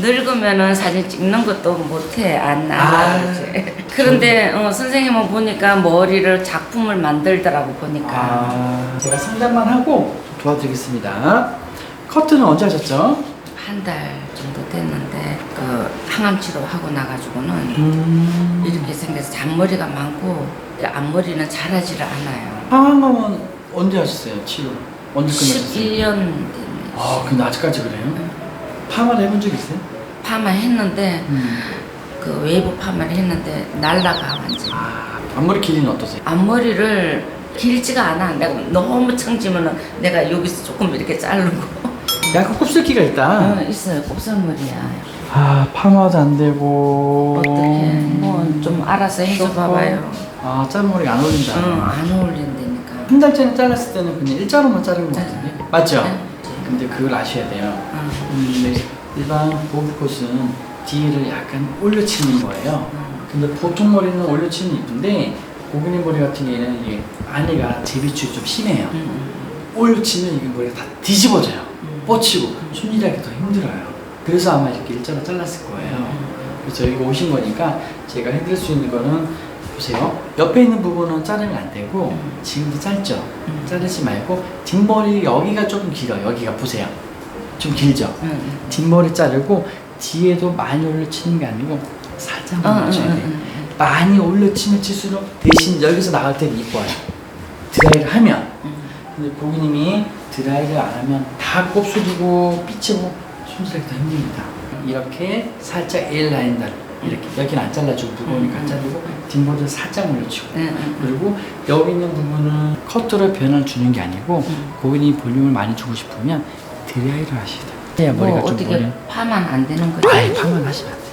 늙으면은 사진 찍는 것도 못해 안 아, 나가지. 그런데 어, 선생님은 보니까 머리를 작품을 만들더라고 보니까 아, 제가 상담만 하고 도와드리겠습니다. 커트는 언제 하셨죠? 한 달 정도 됐는데 그 항암 치료하고 나가지고는 음. 이렇게 생겨서 잔머리가 많고 그 앞머리는 자라지를 않아요. 항암은 언제 하셨어요? 치료? 언제 끝나셨어요? 11년 됐네. 아, 근데 아직까지 그래요? 파마를 해본 적 있어요? 파마 했는데 음. 그 웨이브 파마를 했는데 날라가 완전. 아, 앞머리 길이는 어떠세요? 앞머리를 길지가 않아. 내가 너무 청지면은 내가 여기서 조금 이렇게 자르고. 약간 곱슬기가 있다. 어, 있어요. 곱슬머리야. 아, 파마도 안 되고. 어떻게 뭐 좀 알아서 해줘 봐봐요. 아, 짠머리가 안 어울린다. 응, 안 어울린다니까. 한 달 전에 잘랐을 때는 그냥 일자로만 자른 것 같은데. 맞죠? 네. 근데 그걸 아셔야 돼요. 응. 음, 네. 일반 보브컷은 뒤를 약간 올려치는 거예요. 응. 근데 보통 머리는 올려치는 이쁜데 고객님 머리 같은 경우에는 이게 안에가 재비출이 좀 심해요. 응, 올려치면 이게 머리가 다 뒤집어져요. 응. 뻗치고 손질하기 더 힘들어요. 그래서 아마 이렇게 일자로 잘랐을 거예요. 그래서 저희가 오신 거니까 제가 해드릴 수 있는 거는 보세요. 옆에 있는 부분은 자르면 안 되고 음. 지금도 짧죠. 음. 자르지 말고 뒷머리 여기가 조금 길어요. 여기가 보세요. 좀 길죠. 응, 응. 뒷머리 자르고 뒤에도 많이 올려치는 게 아니고 살짝 응, 응, 올려쳐야 응, 돼. 응. 많이 올려치면 칠수록 대신 여기서 나갈 때는 이뻐요. 드라이를 하면. 응. 근데 고객님이 드라이를 안 하면 다 곱슬이고 삐치고 손질하기 더 힘듭니다. 이렇게 살짝 A 라인들 이렇게 여기는 안 잘라주고 무거우니까 안 자르고 뒷머리를 살짝 올려치고 응, 응. 그리고 여기 있는 부분은 커트로 변화를 주는 게 아니고 음. 고객님이 볼륨을 많이 주고 싶으면 드라이를 하셔야 돼요. 해야 뭐 머리가 좀 어떻게 머리 파만 안 되는 거지? 아예 파만 하시면 안 돼요.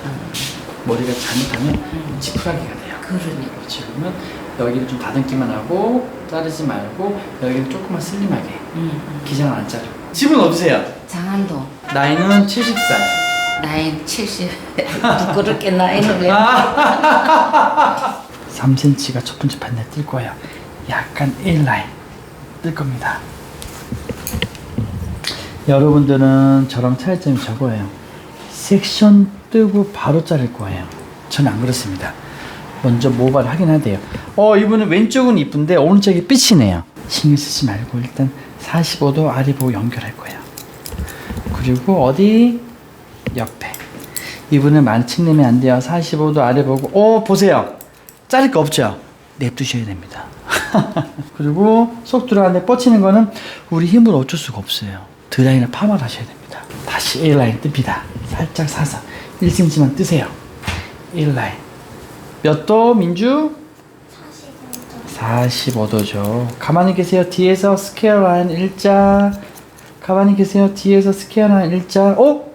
머리가 잘못하면 음. 찌푸라기가 돼요. 그러니까. 그렇지 그러면 여기를 좀 다듬기만 하고 자르지 말고 여기를 조금만 슬림하게 응, 응. 기장을 안 자르고 집은 어디세요? 장안도 나이는 70살 나이 70 부끄럽게 나이는 왜? 아. 3cm가 첫 번째 판에 뜰 거예요. 약간 A라인 뜰 겁니다. 여러분들은 저랑 차이점이 저거예요. 섹션 뜨고 바로 자를 거예요. 저는 안 그렇습니다. 먼저 모발 확인해야 돼요. 어 이분은 왼쪽은 이쁜데 오른쪽이 삐치네요. 신경 쓰지 말고 일단 45도 아래 보고 연결할 거예요. 그리고 어디 옆에 이분은 침내면 안 돼요 45도 아래 보고 오 보세요 자를 거 없죠 냅두셔야 됩니다 그리고 속 들어가는데 뻗치는 거는 우리 힘으로 어쩔 수가 없어요 드라이를 파마를 하셔야 됩니다 다시 A라인 뜹니다 살짝 사서 1cm만 뜨세요 1라인 몇 도 민주? 45도죠. 가만히 계세요. 뒤에서 스퀘어 라인 일자. 가만히 계세요. 뒤에서 스퀘어 라인 일자. 어?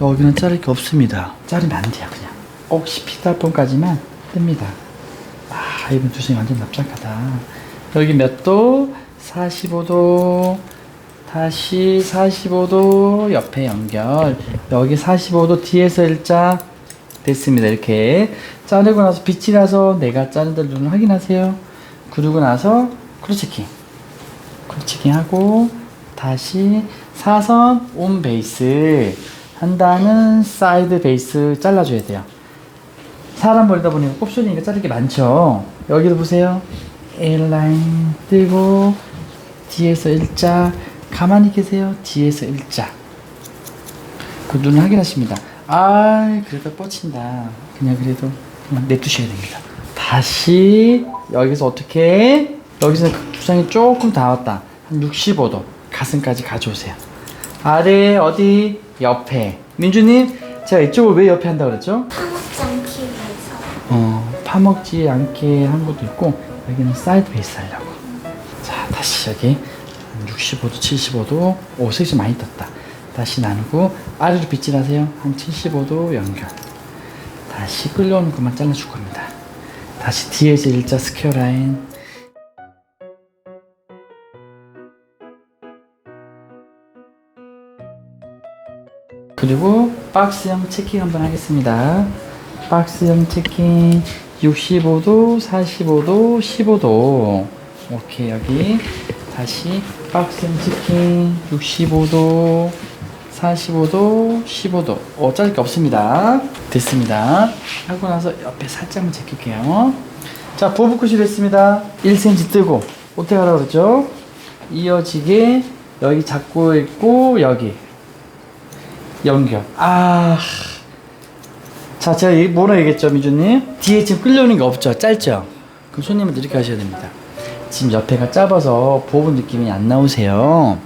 여기는 자를 게 없습니다. 자르면 안 돼요, 그냥. 혹시 피달폰까지만 뜹니다. 아, 이분 두성이 완전 납작하다. 여기 몇 도? 45도. 다시 45도 옆에 연결. 여기 45도 뒤에서 일자. 됐습니다. 이렇게 자르고 나서 빛이 나서 내가 자른 대로 눈을 확인하세요. 그러고 나서 크로체킹. 크로체킹 하고 다시 사선 온 베이스 한 다음은 사이드 베이스 잘라줘야 돼요. 사람 벌다 보니까 곱슬이니까 자를 게 많죠. 여기도 보세요. A라인 뜨고 뒤에서 일자 가만히 계세요. 뒤에서 일자 그 눈을 확인하십니다. 아, 그래도 뻗친다. 그냥 그래도 그냥 냅두셔야 됩니다. 다시 여기서 어떻게 여기서 그 두상이 조금 닿았다. 한 65도 가슴까지 가져오세요. 아래 어디 옆에. 민주님 제가 이쪽을 왜 옆에 한다고 그랬죠? 파먹지 않기 위해서. 어, 파먹지 않게 한 것도 있고 여기는 사이드 베이스 하려고. 자 다시 여기. 65도 75도 오 색이 많이 떴다. 다시 나누고 아래로 빗질하세요. 한 75도 연결. 다시 끌려오는 것만 잘라줄 겁니다. 다시 뒤에서 일자 스퀘어 라인 그리고 박스형 체킹 한번 하겠습니다. 박스형 체킹 65도, 45도, 15도. 오케이, 여기. 다시 박스형 체킹 65도, 45도, 15도. 어, 자를 게 없습니다. 됐습니다. 하고 나서 옆에 살짝만 제낄게요. 자, 보브컷이 됐습니다. 1cm 뜨고, 어떻게 하라고 그러죠? 이어지게 여기 잡고 있고, 여기. 연결. 아. 자, 제가 뭐라 얘기했죠, 미주님? 뒤에 지금 끌려오는 게 없죠? 짧죠? 그럼 손님은 이렇게 하셔야 됩니다. 지금 옆에가 짧아서 보분 느낌이 안 나오세요.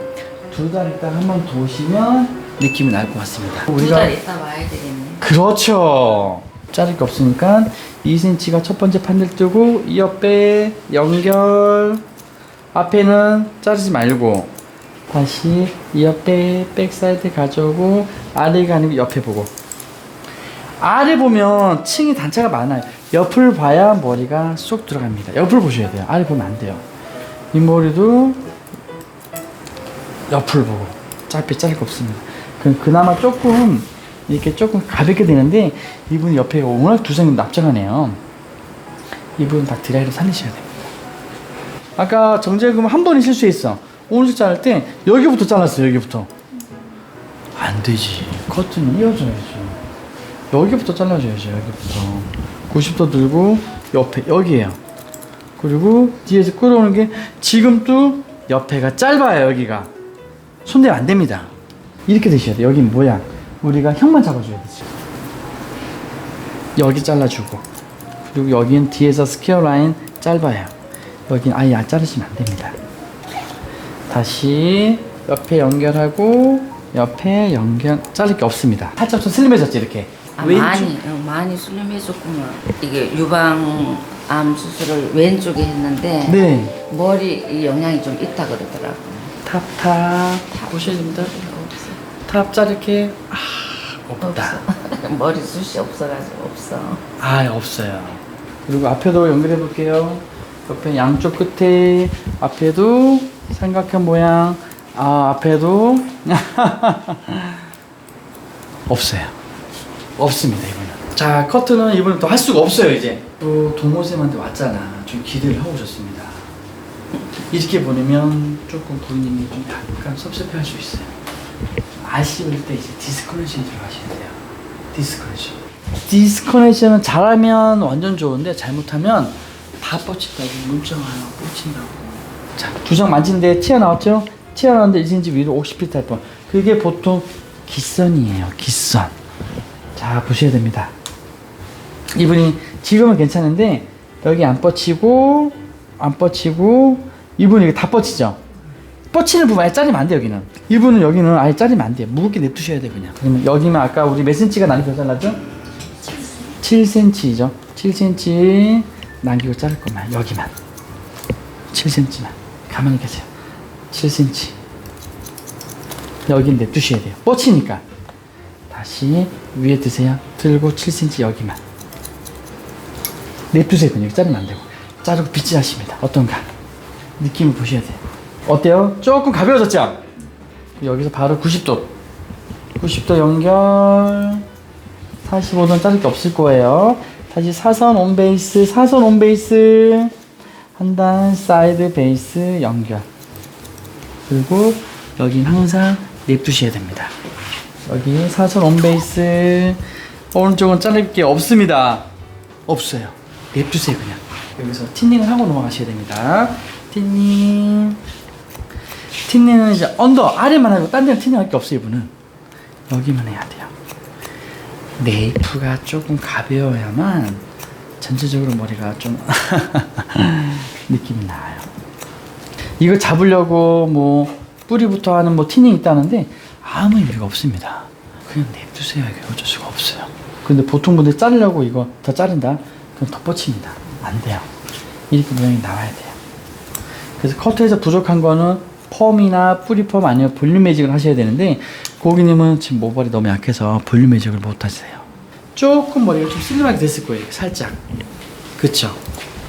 두 달 있다 한번 도시면 느낌이 날 것 같습니다. 두달 있다 와야 되겠네. 그렇죠. 자를 게 없으니까 2cm가 첫 번째 판들 뜨고 이 옆에 연결 앞에는 자르지 말고 다시 이 옆에 백사이드 가져오고 아래가 아니고 옆에 보고 아래 보면 층이 단차가 많아요. 옆을 봐야 머리가 쏙 들어갑니다. 옆을 보셔야 돼요. 아래 보면 안 돼요. 이 머리도 옆을 보고 짧게 거 없습니다. 그, 그나마 조금 이렇게 조금 가볍게 되는데 이분 옆에 워낙 두상이 납작하네요. 이분 다 드라이로 살리셔야 됩니다. 아까 정재금 한 번에 실수했어. 오른쪽 자를 때 여기부터 잘랐어요. 여기부터. 안 되지. 커튼이 이어져야죠. 여기부터 잘라줘야죠. 여기부터. 90도 들고 옆에 여기에요. 그리고 뒤에서 끌어오는 게 지금도 옆에가 짧아요. 여기가. 손대면 안 됩니다. 이렇게 되셔야 돼요. 여기 모양. 우리가 형만 잡아줘야 되지. 여기 잘라주고. 그리고 여긴 뒤에서 스퀘어 라인 짧아요. 여긴 아예 안 자르시면 안 됩니다. 다시 옆에 연결하고 옆에 연결 자를 게 없습니다. 살짝 좀 슬림해졌지 이렇게. 아, 많이 어, 많이 수렴해줬구나. 이게 유방암 수술을 왼쪽에 했는데 네. 머리 이 영향이 좀 있다 그러더라고. 탑탑. 없어. 탑 자르게 아 없다. 없어. 머리 숱이 없어가지고 없어. 아 없어요. 그리고 앞에도 연결해 볼게요. 옆에 양쪽 끝에 앞에도 삼각형 모양. 아 앞에도 없어요. 없습니다 이번은. 자 커트는 이번엔 또할 수가 없어요 이제. 또 동호쌤한테 왔잖아. 좀 기대를 하고 오셨습니다. 이렇게 보내면 조금 부인님이 좀 약간 섭섭해할 수 있어요. 아쉬울 때 이제 디스커넥션 들어가셔야 돼요. 디스커넥션. 디스커넥션은 잘하면 완전 좋은데 잘못하면 다 뻗친다고 문자가 하나 뻗친다고. 자, 두장 만지는데 튀어나왔죠? 튀어나왔는데 1cm 위로 50피트 할 뻔. 그게 보통 기선이에요. 기선. 자, 보셔야 됩니다. 이분이 지금은 괜찮은데 여기 안 뻗치고 안 뻗치고 이분이 다 뻗치죠. 뻗치는 부분 아예 자르면 안 돼 여기는. 이분은 여기는 아예 자르면 안 돼. 무겁게 냅두셔야 돼 그냥. 그러면 여기만 아까 우리 몇 cm가 남겨 잘랐죠? 7cm죠. 7cm 남기고 자를 것만 여기만. 7cm만. 가만히 계세요. 7cm. 여기 냅두셔야 돼요. 뻗치니까. 다시 위에 드세요. 들고 7cm 여기만. 냅두세요. 그냥 자르면 안 되고. 자르고 빗질하십니다. 어떤가? 느낌을 보셔야 돼요. 어때요? 조금 가벼워졌죠? 여기서 바로 90도. 90도 연결. 45도는 자를 게 없을 거예요. 다시 사선 온 베이스, 사선 온 베이스. 한 단 사이드 베이스 연결. 그리고 여긴 항상 냅두셔야 됩니다. 여기 사선 온 베이스. 오른쪽은 자를 게 없습니다. 없어요. 냅두세요 그냥. 여기서 틴닝을 하고 넘어가셔야 됩니다. 틴닝. 틴닝은 이제 언더 아래만 하고 딴 데는 틴닝 할 게 없어요 이분은. 여기만 해야 돼요. 네이프가 조금 가벼워야만 전체적으로 머리가 좀 느낌이 나요. 이거 잡으려고 뭐 뿌리부터 하는 뭐 티닝 있다는데 아무 의미가 없습니다. 그냥 냅두세요. 이게 어쩔 수가 없어요. 근데 보통 분들 자르려고 이거 더 자른다? 그럼 더 뻗칩니다. 안 돼요. 이렇게 모양이 나와야 돼요. 그래서 커트에서 부족한 거는 펌이나 뿌리펌 아니면 볼륨 매직을 하셔야 되는데 고객님은 지금 모발이 너무 약해서 볼륨 매직을 못 하세요. 조금 머리가 좀 슬림하게 됐을 거예요. 살짝. 그쵸?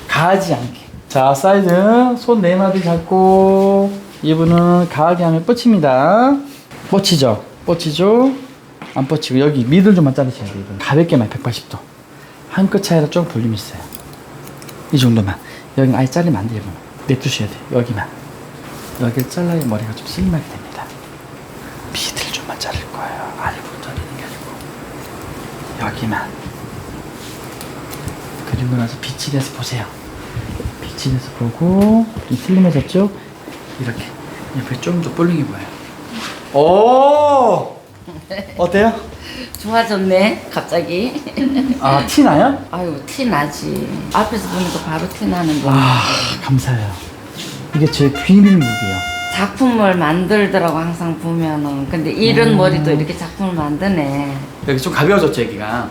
가지 않게. 자, 사이드 손 네 마디 잡고 이분은 가하게 하면 뻗칩니다. 뻗치죠? 뻗치죠? 안 뻗치고 여기 미들 좀만 자르셔야 돼요. 이분. 가볍게만 180도. 한 끗 차이라 좀 볼륨 있어요. 이 정도만. 여기는 아예 자르면 안 돼요. 이분. 냅두셔야 돼요. 여기만. 여기를 잘라야 머리가 좀 슬림하게 됩니다. 미들 여기만. 그리고 나서 빛이 돼서 보세요. 빛이 돼서 보고 좀 슬림해졌죠? 이렇게 옆에 좀 더 볼링해 보여요. 오! 어때요? 좋아졌네 갑자기. 아, 티 나요? 아유 티 나지. 앞에서 보니까 바로 티 나는 거. 아, 감사해요. 이게 제 비밀 무기예요. 작품을 만들더라고 항상 보면은. 근데 이런 머리도 이렇게 작품을 만드네. 여기 좀 가벼워졌죠, 여기가.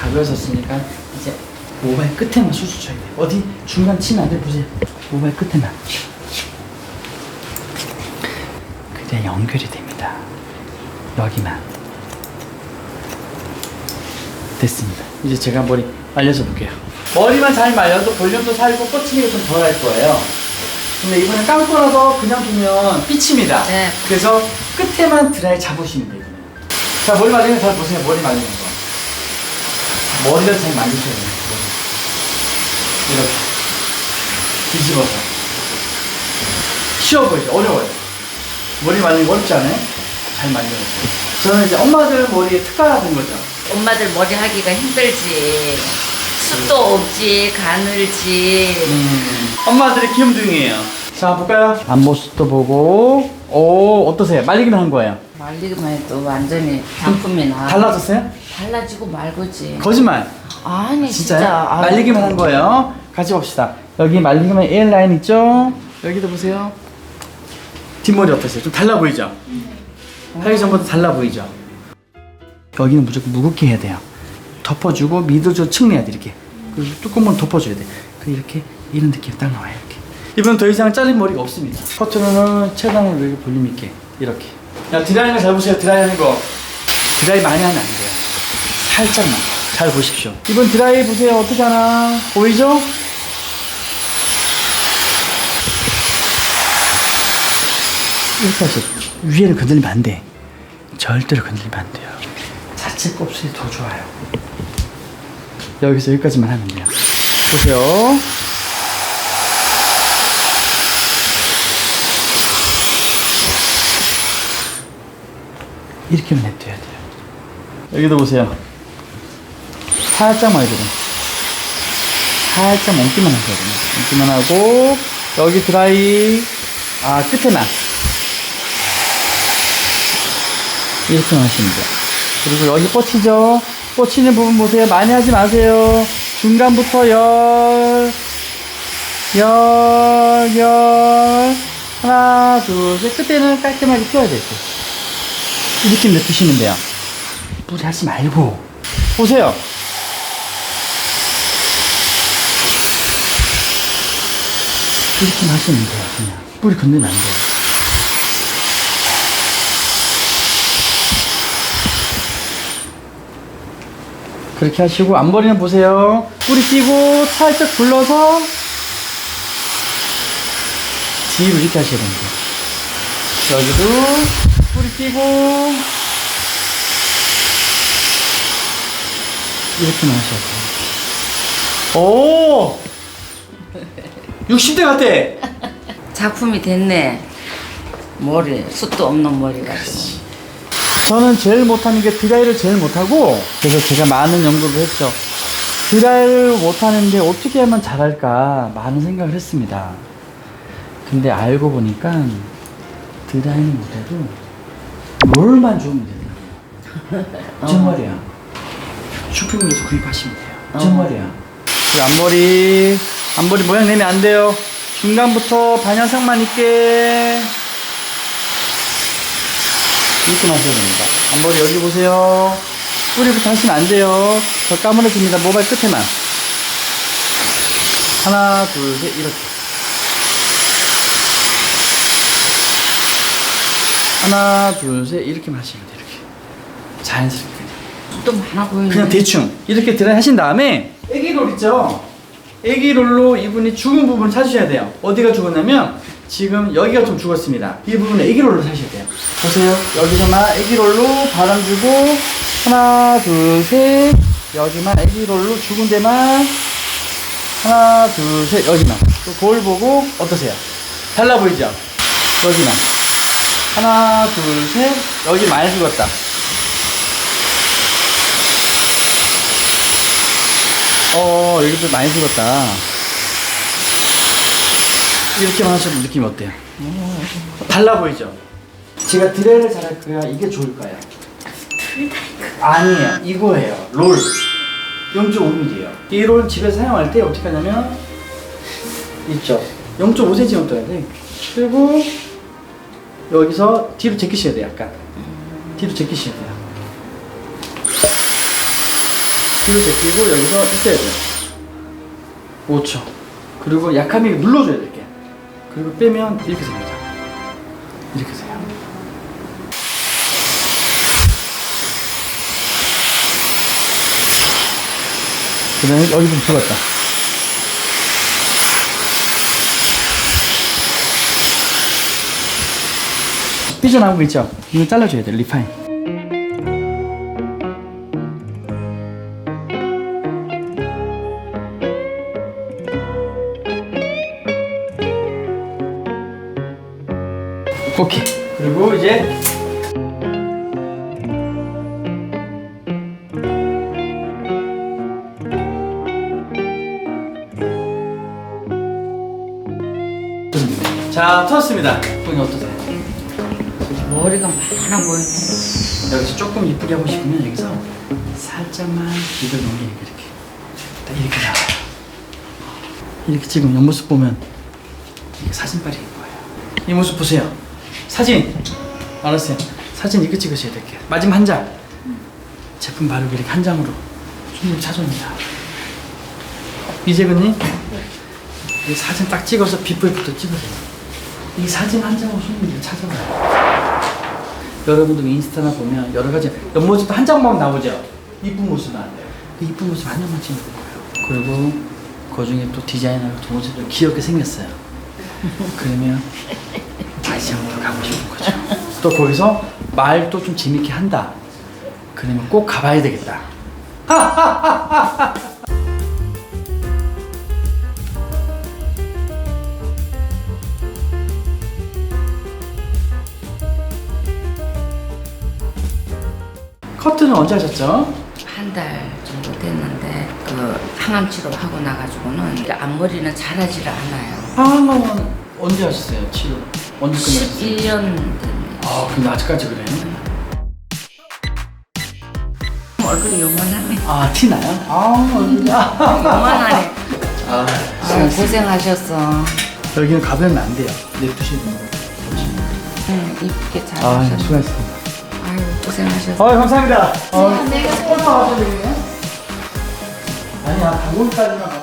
가벼워졌으니까 이제 모발 끝에만 수수 쳐야 돼요. 어디 중간 치면 안 돼, 보세요. 모발 끝에만. 그래야 연결이 됩니다. 여기만. 됐습니다. 이제 제가 머리 말려서 볼게요. 머리만 잘 말려도 볼륨도 살고 꽂히기가 좀 덜 할 거예요. 근데 이번엔 감고 나서 그냥 두면 삐칩니다. 네. 그래서 끝에만 드라이 잡으시면 돼요. 이번엔. 자, 머리 말리는 거잘 보세요. 머리 말리는 거. 머리를 잘 말리셔야 돼요. 머리. 이렇게. 뒤집어서. 쉬워 보이죠? 어려워요. 머리 말리는 거 어렵지 않아요? 잘 말려요. 저는 이제 엄마들 머리에 특화가 된 거죠. 엄마들 머리 하기가 힘들지. 숱도 없지, 가늘지. 음. 엄마들의 귀염둥이에요. 자, 볼까요? 앞모습도 보고. 오, 어떠세요? 말리기만 한 거예요. 말리기만 해도 완전히 작품이 나. 달라졌어요? 달라지고 말고지. 거짓말. 아니? 진짜. 아유, 말리기만 한 거예요. 같이 봅시다. 여기 말리기만 A 라인 있죠? 여기도 보세요. 뒷머리 어떠세요? 좀 달라 보이죠? 하기 전보다 달라 보이죠? 여기는 무조건 무겁게 해야 돼요. 덮어주고 미드조 측내야 돼 이렇게. 그리고 뚜껑만 덮어줘야 돼. 그 이렇게 이런 느낌 딱 나와요 이렇게. 이번 더 이상 잘린 머리가 없습니다. 커트는 최대한 여기 볼륨 있게 이렇게. 야 드라이는 잘 보세요. 드라이하는 거. 드라이 많이 하면 안 돼요. 살짝만. 잘 보십시오. 이번 드라이 보세요. 어떻게 하나 보이죠? 이렇게 하세요. 위에를 건드리면 안 돼. 절대로 건드리면 안 돼요. 자체 곱슬이 더 좋아요. 여기서 여기까지만 하면 돼요. 보세요. 이렇게만 냅둬야 돼요. 여기도 보세요. 살짝만 해주세요. 살짝 멈기만 하셔야 돼요. 멈기만 하고, 여기 드라이, 아, 끝에만. 이렇게만 하시면 돼요. 그리고 여기 뻗치죠? 뻗치는 부분 보세요. 많이 하지 마세요. 중간부터 열, 열, 열. 하나, 둘, 셋. 끝에는 깔끔하게 펴야 돼요. 이렇게 냅두시면 돼요. 뿌리 하지 말고. 보세요. 이렇게만 하시면 돼요. 그냥. 뿌리 건드리면 안 돼요. 그렇게 하시고 앞머리는 보세요. 뿌리 띄고 살짝 굴러서 뒤로 이렇게 하셔야 됩니다. 여기도 뿌리 띄고 이렇게만 하셔야 돼요. 오! 60대 같아! 작품이 됐네. 머리 숱도 없는 머리가. 저는 제일 못하는 게 드라이를 제일 못하고 그래서 제가 많은 연구를 했죠. 드라이를 못하는데 어떻게 하면 잘할까 많은 생각을 했습니다. 근데 알고 보니까 드라이는 못해도 롤만 주면 되더라고요. 정말이야. 쇼핑몰에서 구입하시면 돼요. 정말이야. 이 앞머리 앞머리 모양 내면 안 돼요. 중간부터 반현상만 있게 마셔야 됩니다. 앞머리 여기 보세요. 뿌리부터 하시면 안 돼요. 더 까무러집니다. 모발 끝에만. 하나, 둘, 셋, 이렇게. 하나, 둘, 셋, 이렇게 마시면 돼요. 이렇게. 자연스럽게. 숱도 많아 보이네. 그냥 대충 이렇게 드라이 하신 다음에 애기롤 있죠? 애기롤로 이분이 죽은 부분을 찾으셔야 돼요. 어디가 죽었냐면 지금 여기가 좀 죽었습니다. 이 부분에 애기롤로 사셔야 돼요. 보세요. 여기서만 애기롤로 바람 주고 하나 둘 셋 여기만 애기롤로 죽은 데만 하나 둘 셋 여기만 또 거울 보고 어떠세요? 달라 보이죠? 여기만 하나 둘 셋 여기 많이 죽었다. 어, 여기도 많이 죽었다. 이렇게만 하셔도 느낌이 어때요? 달라 보이죠? 제가 드레를 잘할 거야? 이게 좋을까요? 아니에요. 이거예요. 롤. 0.5mm예요. 이 롤 집에서 사용할 때 어떻게 하냐면 있죠. 0.5cm만 떠야 돼. 그리고 여기서 뒤로 제끼셔야 돼요. 약간. 뒤로 제끼셔야 돼요. 뒤로 제끼고 여기서 있어야 돼요. 5초. 그리고 약하게 눌러줘야 될게. 그리고 빼면 이렇게 됩니다. 이렇게 돼요. 그 다음에 여기 좀 들어갔다. 삐져나온 거 있죠? 이거 잘라줘야 돼, 리파인. 오케이. 그리고 이제 자, 터졌습니다. 보니 어떠세요? 머리가 많아 보이네. 여기서 조금 이쁘게 하고 싶으면 여기서 살짝만 비벼 놓으면 이렇게 딱 이렇게 나와요. 이렇게 지금 옆모습 보면 이게 사진빨인 거예요. 이 모습 보세요. 사진 알았어요. 사진 이렇게 찍으셔야 될게요. 마지막 한 장. 제품 바르고 이렇게 한 장으로 손님 찾아옵니다. 이재근님 이 사진 딱 찍어서 비포 애프터 찍으세요. 이 사진 한 장으로 손님들 찾아와요. 여러분들 인스타나 보면 여러 가지 옆모습도 한 장만 나오죠. 이쁜 모습만 그 이쁜 모습 한 장만 찍는 거예요. 그리고 그 중에 또 디자인하고 동호회도 귀엽게 생겼어요. 그러면 다시 한번 가고 싶은 거죠. 또 거기서 말도 좀 재밌게 한다. 그러면 꼭 가봐야 되겠다. 커트는 언제 하셨죠? 한 달 정도 됐는데 그 항암 치료 하고 나가지고는 앞머리는 자라지를 않아요. 항암은 언제 하셨어요? 치료 언제 끝나셨어요? 11년 됐네. 아 근데 아직까지 그래요? 얼굴이 요만하네. 아 티나요? 아 얼굴이 아, 요만하네. 아 아, 고생하셨어. 여기는 가면 안 돼요 냅두시는 거 응, 이쁘게 잘 아 하셨어. 수고하셨습니다 아유, 고생하셨어. 아 감사합니다 어, 내가 골프 가셔야 되겠네 아니야 방금까지만